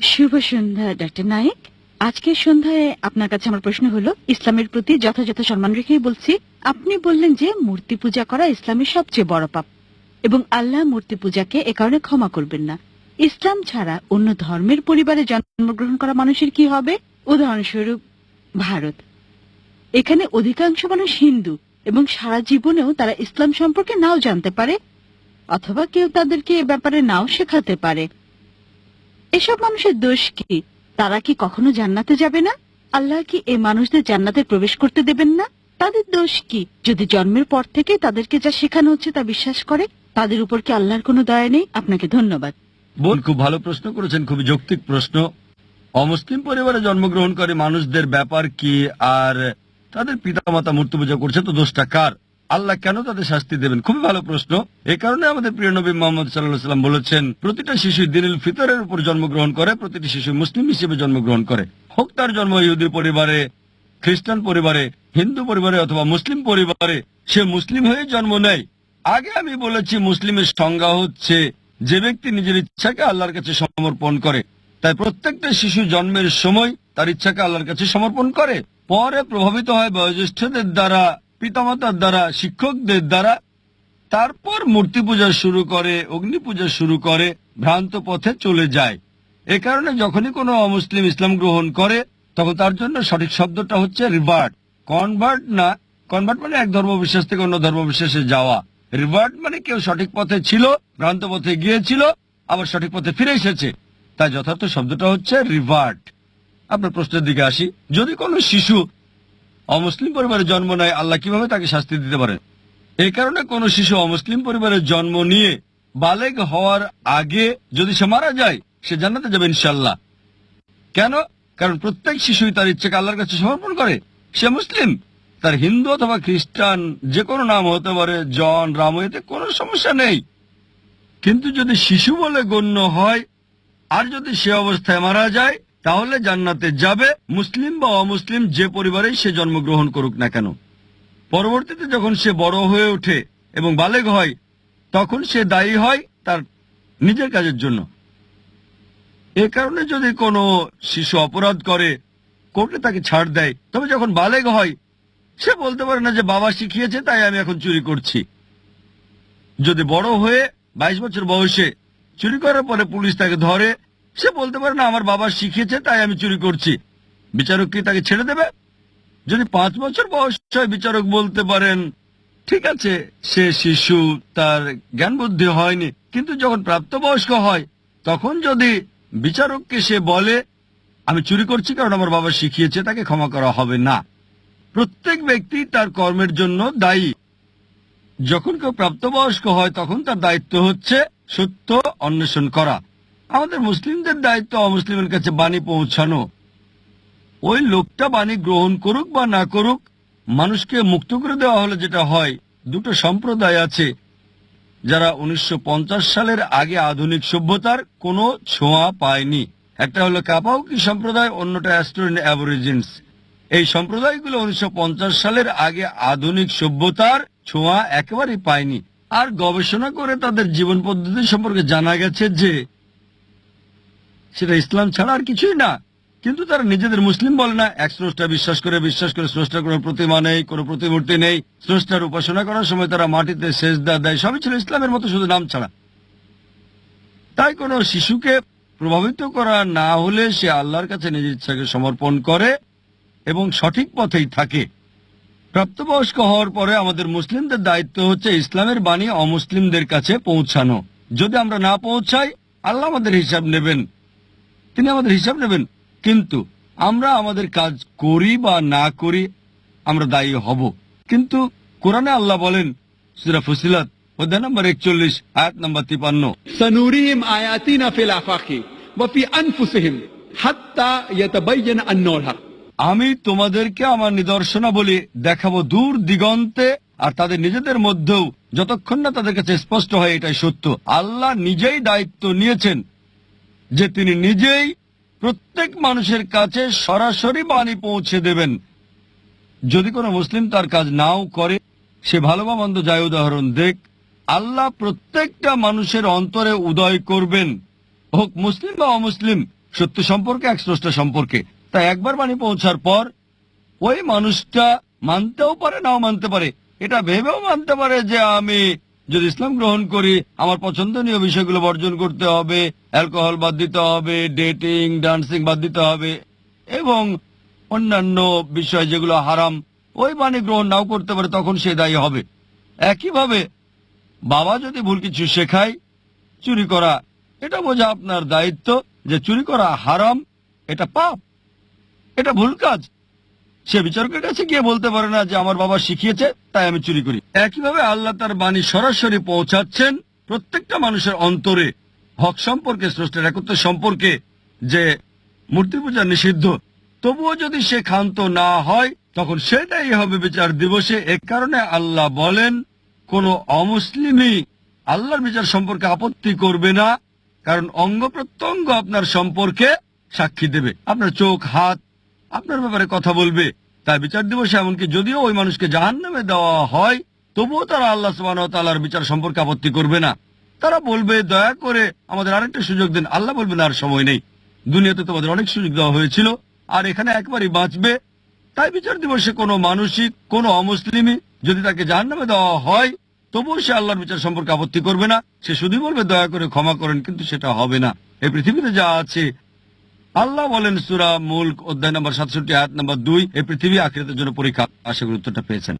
শুভ সন্ধ্যা, doctor Naik. আজকের সন্ধ্যায় আপনার কাছে আমার প্রশ্ন হলো, ইসলামের প্রতি যথাযথ সম্মান রেখেই বলছি, আপনি বললেন যে মূর্তি পূজা করা ইসলামের সবচেয়ে বড় পাপ এবং আল্লাহ মূর্তি পূজাকে এ কারণে ক্ষমা করবেন না। ইসলাম ছাড়া অন্য ধর্মের পরিবারে জন্মগ্রহণ করা মানুষের কি হবে? উদাহরণস্বরূপ, ভারত। এখানে অধিকাংশ মানুষ হিন্দু এবং সারা জীবনেও তারা ইসলাম সম্পর্কে নাও জানতে পারে অথবা কেউ তাদেরকে এ ব্যাপারে নাও শেখাতে পারে। এসব মানুষের দোষ কি? তারা কি কখনো জান্নাতে যাবে না? আল্লাহ কি এই মানুষদের জান্নাতে প্রবেশ করতে দেবেন না? তাদের দোষ কি? যদি জন্মের পর থেকে তাদেরকে যা শেখানো হচ্ছে তা বিশ্বাস করে, তাদের উপর কি আল্লাহর কোনো দয়া নেই? আপনাকে ধন্যবাদ। বোন, খুব ভালো প্রশ্ন করেছেন, খুবই যৌক্তিক প্রশ্ন। অমুসলিম পরিবারে জন্মগ্রহণ করে মানুষদের ব্যাপার কি? আর তাদের পিতামাতা মূর্তি পূজা করছে, তো দোষটা কার? আল্লাহ কেন তাদের শাস্তি দেবেন? খুবই ভালো প্রশ্ন। এই কারণে আমাদের প্রিয় নবী মোহাম্মদ সাল্লাহ সাল্লাম বলেছেন, প্রতিটা শিশু দিনুল ফিতরের উপর জন্মগ্রহণ করে, প্রতিটি শিশু মুসলিম হিসেবে জন্মগ্রহণ করে। হোক তার জন্ম ইহুদি পরিবারে, খ্রিস্টান পরিবারে, হিন্দু পরিবারে অথবা মুসলিম পরিবারে, সে মুসলিম হয়ে জন্ম নেয়। আগে আমি বলেছি মুসলিমের সংজ্ঞা হচ্ছে, যে ব্যক্তি নিজের ইচ্ছাকে আল্লাহর কাছে সমর্পণ করে, তাই প্রত্যেকটা শিশু জন্মের সময় তার ইচ্ছাকে আল্লাহর কাছে সমর্পণ করে। পরে প্রভাবিত হয় বয়োজ্যেষ্ঠদের দ্বারা পিতামাতার দ্বারা, শিক্ষকদের দ্বারা, তারপর মূর্তি পূজা শুরু করে, অগ্নি পূজা শুরু করে, ভ্রান্ত পথে চলে যায়। এ কারণে যখনই কোনো অমুসলিম ইসলাম গ্রহণ করে, তখন তার জন্য সঠিক শব্দটা হচ্ছে রিভার্ট কনভার্ট না কনভার্ট মানে এক ধর্মবিশ্বাস থেকে অন্য ধর্মবিশ্বাসে যাওয়া। রিভার্ট মানে কেউ সঠিক পথে ছিল, ভ্রান্ত পথে গিয়েছিল, আবার সঠিক পথে ফিরে এসেছে। তাই যথার্থ শব্দটা হচ্ছে রিভার্ট আপনার প্রশ্নের দিকে আসি। যদি কোনো শিশু অমুসলিম পরিবারে জন্ম নেয়, আল্লাহ কীভাবে তাকে শাস্তি দিতে পারেন এই কারণে কোন শিশু অমুসলিম পরিবারের জন্ম নিয়ে বালেগ হওয়ার আগে যদি সে মারা যায়, সে জান্নাতে যাবে ইনশাল্লাহ কেন? কারণ প্রত্যেক শিশুই তার ইচ্ছাকে আল্লাহর কাছে সমর্পণ করে। সে মুসলিম। তার হিন্দু অথবা খ্রিস্টান যে কোনো নাম হতে পারে, জন, রাম, এতে কোনো সমস্যা নেই। কিন্তু যদি শিশু বলে গণ্য হয়, আর যদি সে অবস্থায় মারা যায় তাহলে জান্নাতে যাবে মুসলিম বা অমুসলিম যে পরিবারেই সে জন্মগ্রহণ করুক না কেন। পরবর্তীতে যখন সে বড় হয়ে ওঠে এবং বালেগ হয়, তখন সে দায়ী হয় তার নিজের কাজের জন্য। এ কারণে যদি কোনো শিশু অপরাধ করে, কোর্টে তাকে ছাড় দেয়, তবে যখন বালেগ হয়, সে বলতে পারে না যে বাবা শিখিয়েছে, তাই আমি এখন চুরি করছি। যদি বড় হয়ে বাইশ বছর বয়সে চুরি করার পরে পুলিশ তাকে ধরে সে বলতে পারে, না, আমার বাবা শিখিয়েছে তাই আমি চুরি করছি। বিচারক কি তাকে ছেড়ে দেবে? যদি পাঁচ বছর বয়স হয়, বিচারক বলতে পারেন, ঠিক আছে, সে শিশু, তার জ্ঞান বুদ্ধি হয়নি। কিন্তু যখন প্রাপ্তবয়স্ক হয়, তখন যদি বিচারককে সে বলে, আমি চুরি করছি কারণ আমার বাবা শিখিয়েছে, তাকে ক্ষমা করা হবে না। প্রত্যেক ব্যক্তি তার কর্মের জন্য দায়ী। যখন কেউ প্রাপ্তবয়স্ক হয়, তখন তার দায়িত্ব হচ্ছে সত্য অন্বেষণ করা। আমাদের মুসলিমদের দায়িত্ব অমুসলিমের কাছে বাণী পৌঁছানো। ওই লোকটা বাণী গ্রহণ করুক বা না করুক, মানুষকে মুক্ত করে দেওয়া হলে যেটা হয়, দুটো সম্প্রদায় আছে। যারা উনিশশো পঞ্চাশ সালের আগে আধুনিক সভ্যতার কোনো ছোঁয়া পায়নি। একটা হলো কাপাউকি সম্প্রদায়, অন্যটা অ্যাস্টোরিন অ্যাবরিজিনস। এই সম্প্রদায়গুলো উনিশশো পঞ্চাশ সালের আগে আধুনিক সভ্যতার ছোঁয়া একেবারেই পায়নি। আর গবেষণা করে তাদের জীবন পদ্ধতি সম্পর্কে জানা গেছে যে সেটা ইসলাম ছাড়া আর কিছুই না। কিন্তু তারা নিজেদের মুসলিম বলে না। এক স্রষ্টা বিশ্বাস করে বিশ্বাস করে স্রষ্টার কোনো প্রতিমা নেই, কোনো প্রতিমূর্তি নেই। স্রষ্টার উপাসনা করার সময় তারা মাটিতে সেজদা দেয়। সবই ছিল ইসলামের মতো, শুধু নাম ছাড়া। তাই কোনো শিশুকে প্রভাবিত করা না হলে সে আল্লাহর কাছে নিজের ইচ্ছাকে সমর্পণ করে এবং সঠিক পথেই থাকে। প্রাপ্তবয়স্ক হওয়ার পরে আমাদের মুসলিমদের দায়িত্ব হচ্ছে ইসলামের বাণী অমুসলিমদের কাছে পৌঁছানো। যদি আমরা না পৌঁছাই, আল্লাহ আমাদের হিসাব নেবেন। তিনি আমাদের হিসাব নেবেন। কিন্তু আমরা আমাদের কাজ করি বা না করি আমরা দায়ী হব। কিন্তু কোরআনে আল্লাহ বলেন সুরা ফসিলাত অধ্যায় নম্বর একচল্লিশ আয়াত নম্বর তিপান্ন হাত্তা ইয়াতাবাইয়ান হক। আমি তোমাদেরকে আমার নিদর্শনা বলি দেখাবো দূর দিগন্তে আর তাদের নিজেদের মধ্যেও যতক্ষণ না তাদের কাছে স্পষ্ট হয় এটাই সত্য। আল্লাহ নিজেই দায়িত্ব নিয়েছেন। যে তিনি নিজেই প্রত্যেক মানুষের কাছে সরাসরি বাণী পৌঁছে দেবেন। যদি কোনো মুসলিম তার কাজ নাও করে, সে ভালো বা মন্দ যায় উদাহরণ দেখ, আল্লাহ প্রত্যেকটা মানুষের অন্তরে উদয় করবেন। হোক মুসলিম বা অমুসলিম, সত্য সম্পর্কে, এক স্রষ্টা সম্পর্কে। তাই একবার বাণী পৌঁছার পর, ওই মানুষটা মানতেও পারে, নাও মানতে পারে। এটা ভেবেও মানতে পারে যে আমি যদি ইসলাম গ্রহণ করি, আমার পছন্দনীয় বিষয়গুলো বর্জন করতে হবে, অ্যালকোহল বাদ দিতে হবে, ডেটিং, ডান্সিং বাদ দিতে হবে, এবং অন্যান্য বিষয় যেগুলো হারাম, ওই বাণী গ্রহণ নাও করতে পারে, তখন সে দায়ী হবে। একইভাবে, বাবা যদি ভুল কিছু শেখায়, চুরি করা, এটা বোঝা আপনার দায়িত্ব যে চুরি করা হারাম, এটা পাপ, এটা ভুল কাজ। সে বিচারকের কাছে গিয়ে বলতে পারে না যে আমার বাবা শিখিয়েছে, তাই আমি চুরি করি। একইভাবে আল্লাহ তার বাণী সরাসরি পৌঁছাচ্ছেন প্রত্যেকটা মানুষের অন্তরে হক সম্পর্কে, স্রষ্টার একত্র সম্পর্কে যে মূর্তি পূজা নিষিদ্ধ। তবুও যদি সে ক্ষান্ত না হয়, তখন সেটাই হবে বিচার দিবসে। এ কারণে আল্লাহ বলেন, কোন অমুসলিমই আল্লাহর বিচার সম্পর্কে আপত্তি করবে না, কারণ অঙ্গ প্রত্যঙ্গ আপনার সম্পর্কে সাক্ষী দেবে। আপনার চোখ, হাত আপনার ব্যাপারে কথা বলবে। তাই বিচার দিবসে এমনকি যদিও ওই মানুষকে জাহান নামে দেওয়া হয়, তবুও তারা আল্লাহ সুবাহর বিচার সম্পর্কে আপত্তি করবে না। তারা বলবে, দয়া করে আমাদের আরেকটা সুযোগ দিন। আল্লাহ বলবেন, আর সময় নেই। দুনিয়াতে তোমাদের অনেক সুযোগ দেওয়া হয়েছিল, আর এখানে একবারই বাঁচবে। তাই বিচার দিবসে কোনো মানসিক কোনো অমুসলিমই যদি তাকে জাহান নামে দেওয়া হয়, তবুও সে আল্লাহর বিচার সম্পর্কে আপত্তি করবে না। সে শুধুই বলবে, দয়া করে ক্ষমা করেন। কিন্তু সেটা হবে না। এই পৃথিবীতে যা আছে আল্লাহ বলেন সুরা মুল্ক অধ্যায় নম্বর সাতষট্টি হাত নম্বর দুই, এই পৃথিবী আখিরাতের জন্য পরীক্ষা। আশা গুরুত্বটা পেয়েছেন।